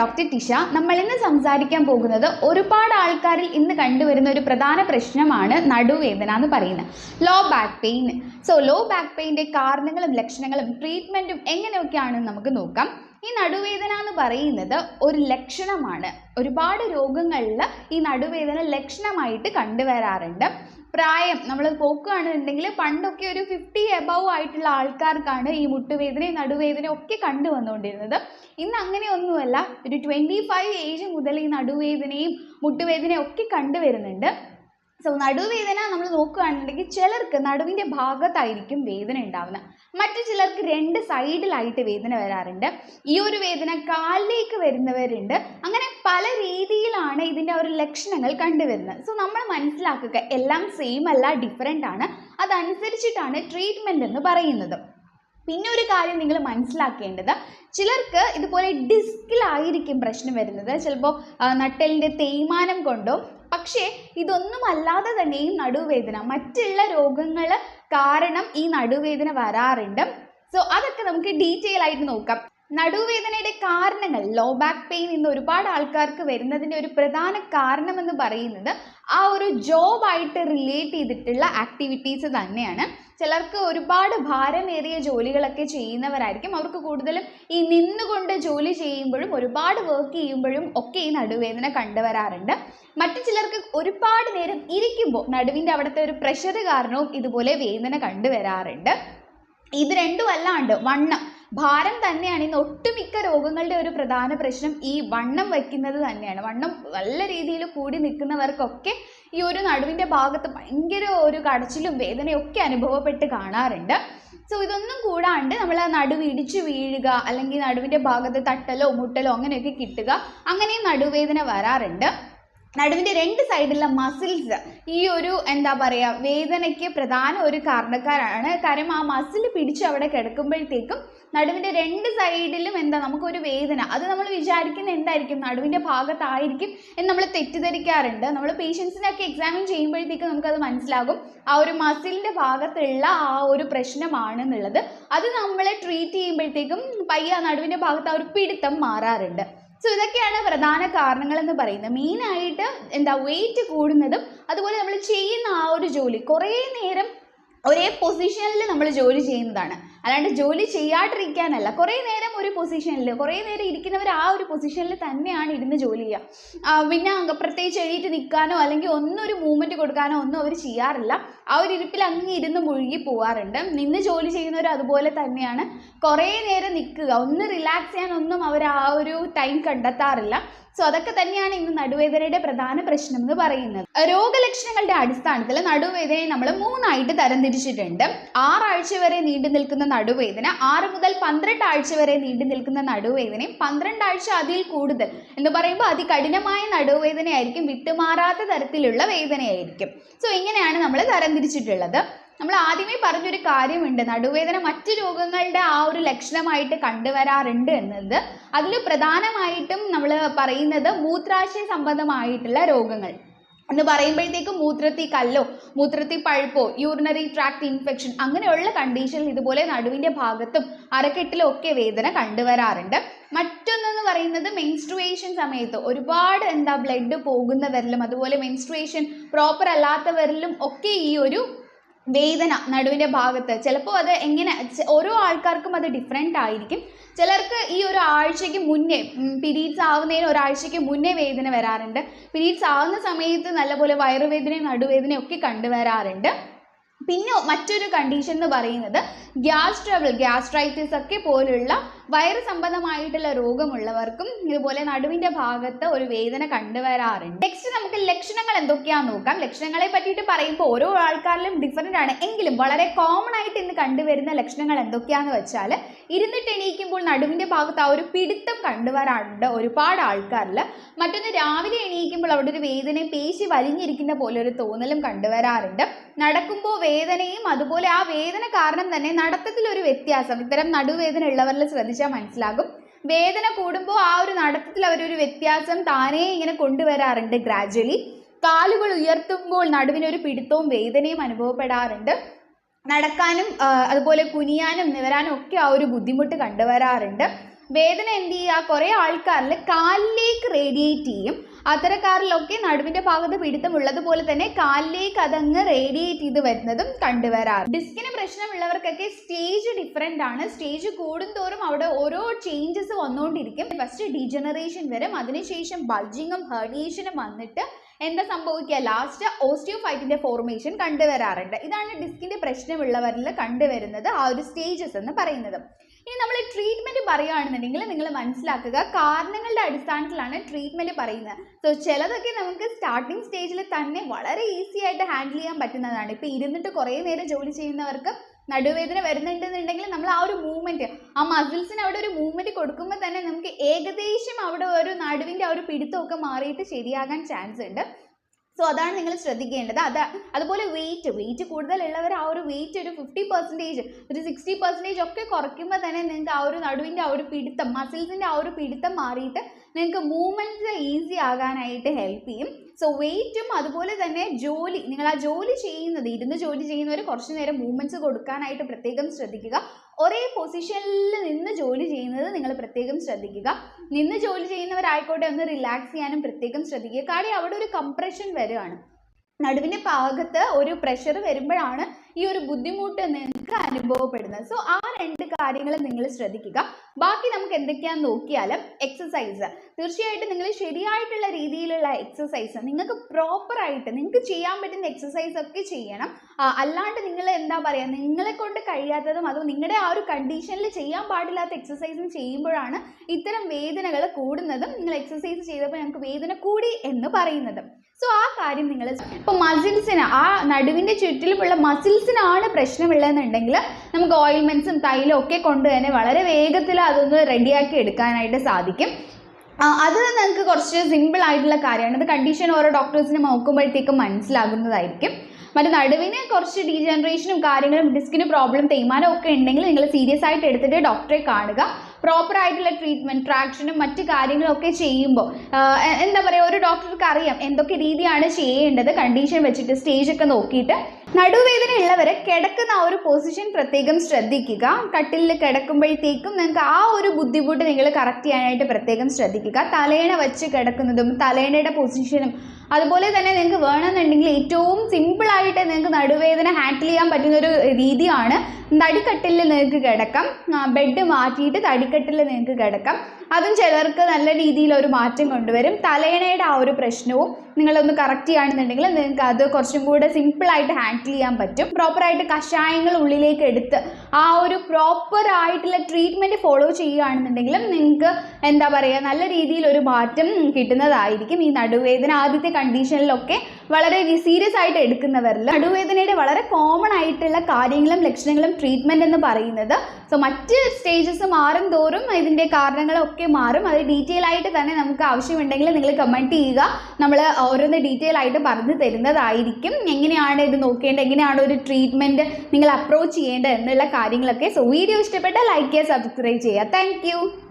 Doctor Tisha നമ്മൾ ഇന്ന് സംസാരിക്കാൻ പോകുന്നത് ഒരുപാട് ആൾക്കാരിൽ ഇന്ന് കണ്ടുവരുന്ന ഒരു പ്രധാന പ്രശ്നമാണ് നടുവേദന എന്ന് പറയുന്നത്. Low back pain so low back പെയിന്റെ കാരണങ്ങളും ലക്ഷണങ്ങളും ട്രീറ്റ്മെന്റും എങ്ങനെയൊക്കെയാണെന്ന് നമുക്ക് നോക്കാം. ഈ നടുവേദന എന്ന് പറയുന്നത് ഒരു ലക്ഷണമാണ്. ഒരുപാട് രോഗങ്ങളിൽ ഈ നടുവേദന ലക്ഷണമായിട്ട് കണ്ടുവരാറുണ്ട്. പ്രായം നമ്മൾ പോക്കുകയാണെന്നുണ്ടെങ്കിൽ പണ്ടൊക്കെ ഒരു ഫിഫ്റ്റി എബവ് ആയിട്ടുള്ള ആൾക്കാർക്കാണ് ഈ മുട്ടുവേദനയും നടുവേദനയും ഒക്കെ കണ്ടു വന്നുകൊണ്ടിരുന്നത് ഇന്ന് അങ്ങനെയൊന്നുമല്ല. ഒരു ട്വന്റി ഫൈവ് ഏജ് മുതൽ ഈ നടുവേദനയും മുട്ടുവേദനയും ഒക്കെ കണ്ടുവരുന്നുണ്ട്. സോ നടുവേദന നമ്മൾ നോക്കുകയാണെന്നുണ്ടെങ്കിൽ ചിലർക്ക് നടുവിന്റെ ഭാഗത്തായിരിക്കും വേദന ഉണ്ടാവുന്നത്. മറ്റു ചിലർക്ക് രണ്ട് സൈഡിലായിട്ട് വേദന വരാറുണ്ട്. ഈ ഒരു വേദന കാലിലേക്ക് വരുന്നവരുണ്ട്. അങ്ങനെ പല രീതിയിലാണ് ഇതിന്റെ ഒരു ലക്ഷണങ്ങൾ കണ്ടുവരുന്നത്. സോ നമ്മൾ മനസ്സിലാക്കുക എല്ലാം സെയിം അല്ല ഡിഫറെന്റ് ആണ്. അതനുസരിച്ചിട്ടാണ് ട്രീറ്റ്മെന്റ് എന്ന് പറയുന്നത്. പിന്നെ ഒരു കാര്യം നിങ്ങൾ മനസ്സിലാക്കേണ്ടത് ചിലർക്ക് ഇതുപോലെ ഡിസ്കിലായിരിക്കും പ്രശ്നം വരുന്നത്. ചിലപ്പോൾ നട്ടലിന്റെ തേയ്മാനം കൊണ്ടോ പക്ഷേ ഇതൊന്നും അല്ലാതെ തന്നെ ഈ നടുവേദന മറ്റുള്ള രോഗങ്ങൾ കാരണം ഈ നടുവേദന വരാറുണ്ട്. സോ അതൊക്കെ നമുക്ക് ഡീറ്റെയിൽ ആയിട്ട് നോക്കാം. നടുവേദനയുടെ കാരണങ്ങൾ ലോ ബാക്ക് പെയിൻ ഇന്ന് ഒരുപാട് ആൾക്കാർക്ക് വരുന്നതിന്റെ ഒരു പ്രധാന കാരണം എന്ന് പറയുന്നത് ആ ഒരു ജോബായിട്ട് റിലേറ്റ് ചെയ്തിട്ടുള്ള ആക്ടിവിറ്റീസ് തന്നെയാണ്. ചിലർക്ക് ഒരുപാട് ഭാരമേറിയ ജോലികളൊക്കെ ചെയ്യുന്നവരായിരിക്കും. അവർക്ക് കൂടുതലും ഈ നിന്നുകൊണ്ട് ജോലി ചെയ്യുമ്പോഴും ഒരുപാട് വർക്ക് ചെയ്യുമ്പോഴും ഒക്കെ ഈ നടുവേദന കണ്ടുവരാറുണ്ട്. മറ്റു ചിലർക്ക് ഒരുപാട് നേരം ഇരിക്കുമ്പോൾ നടുവിന്റെ അവിടുത്തെ ഒരു പ്രഷർ കാരണവും ഇതുപോലെ വേദന കണ്ടുവരാറുണ്ട്. ഇത് രണ്ടും അല്ലാണ്ട് വണ്ണം. ഭാരം തന്നെയാണ് ഇന്ന് ഒട്ടുമിക്ക രോഗങ്ങളുടെ ഒരു പ്രധാന പ്രശ്നം ഈ വണ്ണം വയ്ക്കുന്നത് തന്നെയാണ്. വണ്ണം നല്ല രീതിയിൽ കൂടി നിൽക്കുന്നവർക്കൊക്കെ ഈ ഒരു നടുവിന്റെ ഭാഗത്ത് ഭയങ്കര ഒരു കടച്ചിലും വേദനയൊക്കെ അനുഭവപ്പെട്ട് കാണാറുണ്ട്. സോ ഇതൊന്നും കൂടാണ്ട് നമ്മൾ ആ നടുവ് ഇടിച്ചു വീഴുക അല്ലെങ്കിൽ നടുവിന്റെ ഭാഗത്ത് തട്ടലോ മുട്ടലോ അങ്ങനെയൊക്കെ കിട്ടുക അങ്ങനെയും നടുവേദന വരാറുണ്ട്. നടുവിന്റെ രണ്ട് സൈഡിലുള്ള മസിൽസ് ഈ ഒരു എന്താ പറയുക വേദനയ്ക്ക് പ്രധാന ഒരു കാരണക്കാരാണ്. കാര്യം ആ മസിൽ പിടിച്ച് അവിടെ കിടക്കുമ്പോഴത്തേക്കും നടുവിന്റെ രണ്ട് സൈഡിലും എന്താ നമുക്കൊരു വേദന. അത് നമ്മൾ വിചാരിക്കുന്ന എന്തായിരിക്കും? നടുവിന്റെ ഭാഗത്തായിരിക്കും എന്ന് നമ്മൾ തെറ്റിദ്ധരിക്കാറുണ്ട്. നമ്മൾ പേഷ്യൻസിനൊക്കെ എക്സാമിൻ ചെയ്യുമ്പോഴത്തേക്കും നമുക്കത് മനസ്സിലാകും. ആ ഒരു മസിലിന്റെ ഭാഗത്തുള്ള ആ ഒരു പ്രശ്നമാണെന്നുള്ളത്. അത് നമ്മളെ ട്രീറ്റ് ചെയ്യുമ്പോഴത്തേക്കും പയ്യ നടുവിന്റെ ഭാഗത്ത് ആ ഒരു പിടുത്തം മാറാറുണ്ട്. സോ ഇതൊക്കെയാണ് പ്രധാന കാരണങ്ങൾ എന്ന് പറയുന്നത് മെയിനായിട്ട് എന്താ വെയിറ്റ് കൂടുന്നതും അതുപോലെ നമ്മൾ ചെയ്യുന്ന ആ ഒരു ജോലി കുറേ നേരം ഒരേ പൊസിഷനിൽ നമ്മൾ ജോലി ചെയ്യുന്നതാണ്. അല്ലാണ്ട് ജോലി ചെയ്യാണ്ടിരിക്കാനല്ല. കുറേ നേരം ഒരു പൊസിഷനിൽ കുറേ നേരം ഇരിക്കുന്നവർ ആ ഒരു പൊസിഷനിൽ തന്നെയാണ് ഇരുന്ന് ജോലി ചെയ്യുക പിന്നെ പ്രത്യേകിച്ച് എഴുതിയിട്ട് നിൽക്കാനോ അല്ലെങ്കിൽ ഒന്നും ഒരു മൂവ്മെന്റ് കൊടുക്കാനോ ഒന്നും അവർ ചെയ്യാറില്ല. ആ ഒരു ഇരിപ്പിൽ അങ്ങ് ഇരുന്ന് മുഴുകി പോവാറുണ്ട്. നിന്ന് ജോലി ചെയ്യുന്നവർ അതുപോലെ തന്നെയാണ്. കുറേ നേരം നിൽക്കുക ഒന്ന് റിലാക്സ് ചെയ്യാനൊന്നും അവർ ആ ഒരു ടൈം കണ്ടെത്താറില്ല. സോ അതൊക്കെ തന്നെയാണ് ഇന്ന് നടുവേദനയുടെ പ്രധാന പ്രശ്നം എന്ന് പറയുന്നത്. രോഗലക്ഷണങ്ങളുടെ അടിസ്ഥാനത്തിൽ നടുവേദനയെ നമ്മൾ മൂന്നായിട്ട് തരംതിരിച്ചിട്ടുണ്ട്. ആറാഴ്ച വരെ നീണ്ടു നിൽക്കുന്ന നടുവേദന. ആറ് മുതൽ പന്ത്രണ്ട് ആഴ്ച വരെ നീണ്ടു നിൽക്കുന്ന നടുവേദനയും പന്ത്രണ്ട് ആഴ്ച അതിൽ കൂടുതൽ എന്ന് പറയുമ്പോൾ അതികഠിനമായ നടുവേദനയായിരിക്കും വിട്ടുമാറാത്ത തരത്തിലുള്ള വേദനയായിരിക്കും. സോ ഇങ്ങനെയാണ് നമ്മൾ തരംതിരിച്ചിട്ടുള്ളത് നമ്മൾ ആദ്യമേ പറഞ്ഞൊരു കാര്യമുണ്ട്. നടുവേദന മറ്റ് രോഗങ്ങളുടെ ആ ഒരു ലക്ഷണമായിട്ട് കണ്ടുവരാറുണ്ട് എന്നത്. അതിൽ പ്രധാനമായിട്ടും നമ്മൾ പറയുന്നത് മൂത്രാശയ സംബന്ധമായിട്ടുള്ള രോഗങ്ങൾ. എന്ന് പറയുമ്പോഴത്തേക്കും മൂത്രത്തിൽ കല്ലോ മൂത്രത്തിൽ പഴുപ്പോ യൂറിനറി ട്രാക്ട് ഇൻഫെക്ഷൻ അങ്ങനെയുള്ള കണ്ടീഷനിൽ ഇതുപോലെ നടുവിന്റെ ഭാഗത്തും അരക്കെട്ടിലും ഒക്കെ വേദന കണ്ടുവരാറുണ്ട്. മറ്റൊന്നെന്ന് പറയുന്നത് മെൻസ്ട്രുവേഷൻ സമയത്ത് ഒരുപാട് എന്താ ബ്ലഡ് പോകുന്നവരിലും അതുപോലെ മെൻസ്ട്രുവേഷൻ പ്രോപ്പർ അല്ലാത്തവരിലും ഒക്കെ ഈ ഒരു വേദന നടുവിന്റെ ഭാഗത്ത്. ചിലപ്പോൾ അത് എങ്ങനെ ഓരോ ആൾക്കാർക്കും അത് ഡിഫറെന്റ് ആയിരിക്കും. ചിലർക്ക് ഈ ഒരു ആഴ്ചയ്ക്ക് മുന്നേ പിരീഡ്സ് ആവുന്നതിന് ഒരാഴ്ചയ്ക്ക് മുന്നേ വേദന വരാറുണ്ട്. പിരീഡ്സ് ആവുന്ന സമയത്ത് നല്ലപോലെ വയറുവേദനയും നടുവേദനയും ഒക്കെ കണ്ടുവരാറുണ്ട് പിന്നെ മറ്റൊരു കണ്ടീഷൻ എന്ന് പറയുന്നത് ഗ്യാസ് ട്രബിൾ ഗ്യാസ്ട്രൈറ്റിസ് ഒക്കെ പോലുള്ള വയറ് സംബന്ധമായിട്ടുള്ള രോഗമുള്ളവർക്കും ഇതുപോലെ നടുവിന്റെ ഭാഗത്ത് ഒരു വേദന കണ്ടുവരാറുണ്ട്. നെക്സ്റ്റ് നമുക്ക് ലക്ഷണങ്ങൾ എന്തൊക്കെയാണെന്ന് നോക്കാം. ലക്ഷണങ്ങളെ പറ്റിയിട്ട് പറയുമ്പോൾ ഓരോ ആൾക്കാരിലും ഡിഫറെന്റ് ആണ്. എങ്കിലും വളരെ കോമൺ ആയിട്ട് ഇന്ന് കണ്ടുവരുന്ന ലക്ഷണങ്ങൾ എന്തൊക്കെയാണെന്ന് വെച്ചാൽ ഇരുന്നിട്ട് എണീക്കുമ്പോൾ നടുവിന്റെ ഭാഗത്ത് ആ ഒരു പിടുത്തം കണ്ടുവരാറുണ്ട് ഒരുപാട് ആൾക്കാരിൽ മറ്റൊന്ന് രാവിലെ എണീക്കുമ്പോൾ അവിടെ ഒരു വേദനയും പേശി വലിഞ്ഞിരിക്കുന്ന പോലെ ഒരു തോന്നലും കണ്ടുവരാറുണ്ട്. നടക്കുമ്പോൾ വേദനയും അതുപോലെ ആ വേദന കാരണം തന്നെ നടത്തത്തിൽ ഒരു വ്യത്യാസം. ഇത്തരം നടുവേദന ഉള്ളവരിൽ ശ്രദ്ധിച്ചാൽ മനസ്സിലാകും. വേദന കൂടുമ്പോൾ ആ ഒരു നടത്തത്തിൽ അവരൊരു വ്യത്യാസം താനേ ഇങ്ങനെ കൊണ്ടുവരാറുണ്ട് ഗ്രാജ്വലി കാലുകൾ ഉയർത്തുമ്പോൾ നടുവിനൊരു പിടുത്തവും വേദനയും അനുഭവപ്പെടാറുണ്ട്. നടക്കാനും അതുപോലെ കുനിയാനും നിവരാനും ഒക്കെ ആ ഒരു ബുദ്ധിമുട്ട് കണ്ടുവരാറുണ്ട്. വേദന എന്ത് ചെയ്യുക? കുറേ ആൾക്കാരിൽ കാലിലേക്ക് റേഡിയേറ്റ് ചെയ്യും. അത്തരക്കാരിലൊക്കെ നടുവിന്റെ ഭാഗത്ത് പിടുത്തമുള്ളതുപോലെ തന്നെ കാലിലേക്ക് അതങ്ങ് റേഡിയേറ്റ് ചെയ്ത് വരുന്നതും കണ്ടുവരാറ്. ഡിസ്കിന് പ്രശ്നമുള്ളവർക്കൊക്കെ സ്റ്റേജ് ഡിഫറെന്റ് ആണ്. സ്റ്റേജ് കൂടുന്തോറും അവിടെ ഓരോ ചേഞ്ചസ് വന്നുകൊണ്ടിരിക്കും. ഫസ്റ്റ് ഡീജനറേഷൻ വരും. അതിനുശേഷം ബൾജിങ്ങും ഹെർണിയേഷനും വന്നിട്ട് എന്താ സംഭവിക്കുക? ലാസ്റ്റ് ഓസ്റ്റിയോഫൈറ്റിന്റെ ഫോർമേഷൻ കണ്ടുവരാറുണ്ട്. ഇതാണ് ഡിസ്കിന്റെ പ്രശ്നമുള്ളവരിൽ കണ്ടുവരുന്നത് ആ ഒരു സ്റ്റേജസ് എന്ന് പറയുന്നത്. ഇനി നമ്മൾ ട്രീറ്റ്മെന്റ് പറയുകയാണെന്നുണ്ടെങ്കിൽ നിങ്ങൾ മനസ്സിലാക്കുക കാരണങ്ങളുടെ അടിസ്ഥാനത്തിലാണ് ട്രീറ്റ്മെന്റ് പറയുന്നത്. സോ ചിലതൊക്കെ നമുക്ക് സ്റ്റാർട്ടിംഗ് സ്റ്റേജിൽ തന്നെ വളരെ ഈസി ആയിട്ട് ഹാൻഡിൽ ചെയ്യാൻ പറ്റുന്നതാണ്. ഇപ്പോൾ ഇരുന്നിട്ട് കുറേ നേരം ജോലി ചെയ്യുന്നവർക്ക് നടുവേദന വരുന്നുണ്ടെന്നുണ്ടെങ്കിൽ നമ്മൾ ആ ഒരു മൂവ്മെന്റ് ആ മസിൽസിന് അവിടെ ഒരു മൂവ്മെന്റ് കൊടുക്കുമ്പോൾ തന്നെ നമുക്ക് ഏകദേശം അവിടെ ഒരു നടുവിന്റെ ആ ഒരു പിടുത്തമൊക്കെ മാറിയിട്ട് ശരിയാകാൻ ചാൻസ് ഉണ്ട്. സോ അതാണ് നിങ്ങൾ ശ്രദ്ധിക്കേണ്ടത്. അത് അതുപോലെ വെയിറ്റ് വെയിറ്റ് കൂടുതലുള്ളവർ ആ ഒരു വെയിറ്റ് ഒരു ഫിഫ്റ്റി പെർസെന്റേജ് ഒരു സിക്സ്റ്റി പെർസെന്റേജ് ഒക്കെ കുറയ്ക്കുമ്പോൾ തന്നെ നിങ്ങൾക്ക് ആ ഒരു നടുവിന്റെ ആ ഒരു പിടുത്തം മസിൽസിന്റെ ആ ഒരു പിടുത്തം മാറിയിട്ട് നിങ്ങൾക്ക് മൂവ്മെന്റ്സ് ഈസി ആകാനായിട്ട് ഹെൽപ്പ് ചെയ്യും. സോ വെയിറ്റും അതുപോലെ തന്നെ ജോലി നിങ്ങൾ ആ ജോലി ചെയ്യുന്നത് ഇരുന്ന് ജോലി ചെയ്യുന്നവർ കുറച്ച് നേരം മൂവ്മെന്റ്സ് കൊടുക്കാനായിട്ട് പ്രത്യേകം ശ്രദ്ധിക്കുക. ഒരേ പൊസിഷനിൽ നിന്ന് ജോലി ചെയ്യുന്നത് നിങ്ങൾ പ്രത്യേകം ശ്രദ്ധിക്കുക. നിന്ന് ജോലി ചെയ്യുന്നവരായിക്കോട്ടെ ഒന്ന് റിലാക്സ് ചെയ്യാനും പ്രത്യേകം ശ്രദ്ധിക്കുക. കാര്യം അവിടെ ഒരു കംപ്രഷൻ വരികയാണ്. നടുവിന്റെ ഭാഗത്ത് ഒരു പ്രഷർ വരുമ്പോഴാണ് ഈ ഒരു ബുദ്ധിമുട്ട് നിങ്ങൾക്ക് അനുഭവപ്പെടുന്നത്. സോ ആ രണ്ട് കാര്യങ്ങൾ നിങ്ങൾ ശ്രദ്ധിക്കുക. ബാക്കി നമുക്ക് എന്തൊക്കെയാണെന്ന് നോക്കിയാലും എക്സസൈസ് തീർച്ചയായിട്ടും നിങ്ങൾ ശരിയായിട്ടുള്ള രീതിയിലുള്ള എക്സസൈസ് നിങ്ങൾക്ക് പ്രോപ്പറായിട്ട് നിങ്ങൾക്ക് ചെയ്യാൻ പറ്റുന്ന എക്സസൈസ് ഒക്കെ ചെയ്യണം. അല്ലാണ്ട് നിങ്ങൾ എന്താ പറയുക നിങ്ങളെ കൊണ്ട് കഴിയാത്തതും അതോ നിങ്ങളുടെ ആ ഒരു കണ്ടീഷനിൽ ചെയ്യാൻ പാടില്ലാത്ത എക്സസൈസും ചെയ്യുമ്പോഴാണ് ഇത്തരം വേദനകൾ കൂടുന്നതും നിങ്ങൾ എക്സസൈസ് ചെയ്തപ്പോൾ ഞങ്ങൾക്ക് വേദന കൂടി എന്ന് പറയുന്നതും. സോ ആ കാര്യം നിങ്ങൾ ഇപ്പോൾ മസിൽസിന് ആ നടുവിന്റെ ചുറ്റിലുമുള്ള മസിൽസിനാണ് പ്രശ്നമുള്ളതെന്നുണ്ടെങ്കിൽ നമുക്ക് ഓയിൽമെന്റ്സും തൈലും ഒക്കെ കൊണ്ട് തന്നെ വളരെ വേഗത്തിൽ അതൊന്ന് റെഡിയാക്കി എടുക്കാനായിട്ട് സാധിക്കും. അത് നിങ്ങൾക്ക് കുറച്ച് സിമ്പിൾ ആയിട്ടുള്ള കാര്യമാണ്. അത് കണ്ടീഷൻ ഓരോ ഡോക്ടേഴ്സിനെ നോക്കുമ്പോഴത്തേക്കും മനസ്സിലാകുന്നതായിരിക്കും. മറ്റേ നടുവിന് കുറച്ച് ഡീജനറേഷനും കാര്യങ്ങളും ഡിസ്കിന് പ്രോബ്ലം തേയ്മാനം ഒക്കെ ഉണ്ടെങ്കിൽ നിങ്ങൾ സീരിയസ് ആയിട്ട് എടുത്തിട്ട് ഡോക്ടറെ കാണുക. പ്രോപ്പർ ആയിട്ടുള്ള ട്രീറ്റ്മെന്റ് ട്രാക്ഷനും മറ്റ് കാര്യങ്ങളൊക്കെ ചെയ്യുമ്പോൾ എന്താ പറയുക ഒരു ഡോക്ടർക്ക് അറിയാം എന്തൊക്കെ രീതിയാണ് ചെയ്യേണ്ടത് കണ്ടീഷൻ വെച്ചിട്ട് സ്റ്റേജ് ഒക്കെ നോക്കിയിട്ട്. നടുവേദന ഉള്ളവർ കിടക്കുന്ന ആ ഒരു പൊസിഷൻ പ്രത്യേകം ശ്രദ്ധിക്കുക. കട്ടിലിൽ കിടക്കുമ്പോഴത്തേക്കും നിങ്ങൾക്ക് ആ ഒരു ബുദ്ധിമുട്ട് നിങ്ങൾ കറക്റ്റ് ചെയ്യാനായിട്ട് പ്രത്യേകം ശ്രദ്ധിക്കുക. തലേണ വെച്ച് കിടക്കുന്നതും തലേണയുടെ പൊസിഷനും അതുപോലെ തന്നെ നിങ്ങൾക്ക് വേണമെന്നുണ്ടെങ്കിൽ ഏറ്റവും സിമ്പിളായിട്ട് നിങ്ങൾക്ക് നടുവേദന ഹാൻഡിൽ ചെയ്യാൻ പറ്റുന്ന ഒരു രീതിയാണ്. തടിക്കട്ടിൽ നിങ്ങൾക്ക് കിടക്കാം. ബെഡ് മാറ്റിയിട്ട് തടിക്കട്ടിൽ നിങ്ങൾക്ക് കിടക്കാം. അതും ചിലർക്ക് നല്ല രീതിയിൽ ഒരു മാറ്റം കൊണ്ടുവരും. തലേണയുടെ ആ ഒരു പ്രശ്നവും നിങ്ങളൊന്ന് കറക്റ്റ് ചെയ്യുകയാണെന്നുണ്ടെങ്കിൽ നിങ്ങൾക്ക് അത് കുറച്ചും കൂടെ സിമ്പിളായിട്ട് ഹാൻഡിൽ ചെയ്യാൻ പറ്റും. പ്രോപ്പറായിട്ട് കഷായങ്ങൾ ഉള്ളിലേക്ക് എടുത്ത് ആ ഒരു പ്രോപ്പർ ആയിട്ടുള്ള ട്രീറ്റ്മെന്റ് ഫോളോ ചെയ്യുകയാണെന്നുണ്ടെങ്കിലും നിങ്ങൾക്ക് എന്താ പറയുക നല്ല രീതിയിൽ ഒരു മാറ്റം കിട്ടുന്നതായിരിക്കും ഈ നടുവേദന. ആദ്യത്തെ കണ്ടീഷനിലൊക്കെ വളരെ സീരിയസ് ആയിട്ട് എടുക്കുന്നവരിൽ നടുവേദനയുടെ വളരെ കോമൺ ആയിട്ടുള്ള കാര്യങ്ങളും ലക്ഷണങ്ങളും ട്രീറ്റ്മെന്റ് എന്ന് പറയുന്നത്. സോ മറ്റ് സ്റ്റേജസ് മാറും തോറും ഇതിന്റെ കാരണങ്ങളൊക്കെ മാറും. അത് ഡീറ്റെയിൽ ആയിട്ട് തന്നെ നമുക്ക് ആവശ്യമുണ്ടെങ്കിൽ നിങ്ങൾ കമന്റ് ചെയ്യുക. നമ്മൾ ഓരോന്ന് ഡീറ്റെയിൽ ആയിട്ട് പറഞ്ഞു തരുന്നതായിരിക്കും. എങ്ങനെയാണ് ഇത് നോക്കേണ്ടത്? എങ്ങനെയാണ് ഒരു ട്രീറ്റ്മെന്റ് നിങ്ങൾ അപ്രോച്ച് ചെയ്യേണ്ടത് എന്നുള്ള കാര്യങ്ങളൊക്കെ. സോ വീഡിയോ ഇഷ്ടപ്പെട്ടാൽ ലൈക്ക് ചെയ്യുക സബ്സ്ക്രൈബ് ചെയ്യുക. താങ്ക്